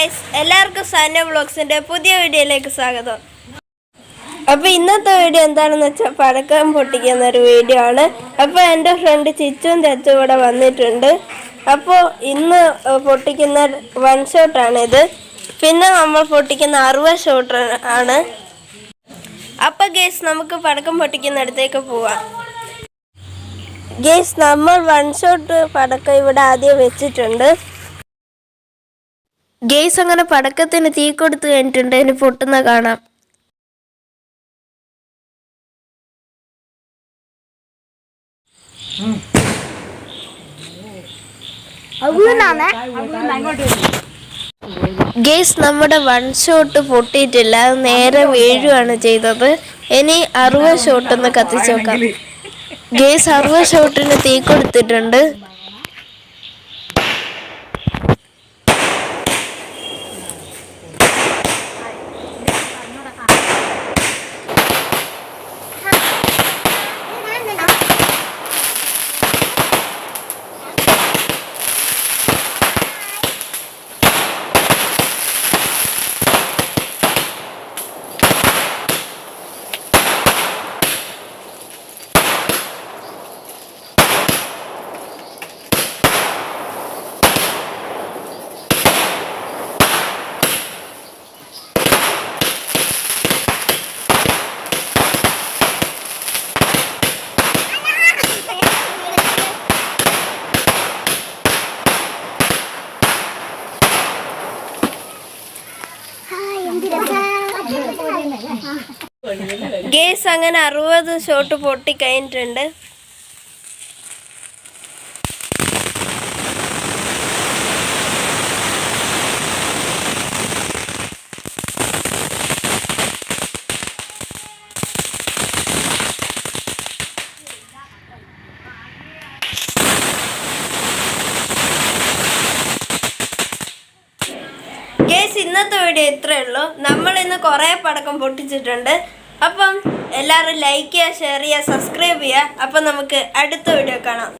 Guys എല്ലാവർക്കും സാന്യ വ്ളോഗ്സിന്റെ പുതിയ വീഡിയോയിലേക്ക് സ്വാഗതം. അപ്പോൾ ഇന്നത്തെ വീഡിയോ എന്താണെന്ന് വെച്ചാൽ പടക്കം പൊട്ടിക്കുന്ന ഒരു വീഡിയോ ആണ്. അപ്പോൾ എന്റെ ഫ്രണ്ട് ചിച്ചും ചച്ചും ഇവിടെ വന്നിട്ടുണ്ട്. അപ്പോൾ ഇന്ന് പൊട്ടിക്കുന്ന വൺ ഷോട്ടാണ് ഇത് പിന്നെ നമ്മൾ പൊട്ടിക്കുന്ന അറുപത് ഷോട്ട് ആണ്. അപ്പോൾ ഗേസ് നമുക്ക് പടക്കം പൊട്ടിക്കുന്ന അടുത്തേക്ക് പോവാം. ഗേസ് നമ്മൾ വൺ ഷോട്ട് പടക്കം ഇവിടെ ആദ്യം വെച്ചിട്ടുണ്ട്. ഗേസ് അങ്ങനെ പടക്കത്തിന് തീ കൊടുത്തു കഴിഞ്ഞിട്ടുണ്ട്. ഇനി പൊട്ടുന്ന കാണാം. ഗേസ് നമ്മുടെ വൺ ഷോട്ട് പൊട്ടിയിട്ടില്ല. നേരെ വീഴുകയാണ് ചെയ്തത്. ഇനി അറുപത് ഷോട്ടൊന്ന് കത്തിച്ചു നോക്കാം ഗേസ് അറുപത് ഷോട്ടിന് തീ കൊടുത്തിട്ടുണ്ട്. ഗേസ് അങ്ങനെ അറുപത് ഷോട്ട് പൊട്ടി കഴിഞ്ഞിട്ടുണ്ട് ഗേസ് ഇന്നത്തെ വീഡിയോ ഇത്രയേ ഉള്ളൂ. നമ്മൾ ഇന്ന് കുറേ പടക്കം പൊട്ടിച്ചിട്ടുണ്ട്. അപ്പം എല്ലാവരും ലൈക്ക് ചെയ്യുക ഷെയർ ചെയ്യുക സബ്സ്ക്രൈബ് ചെയ്യുക. അപ്പം നമുക്ക് അടുത്ത വീഡിയോ കാണാം.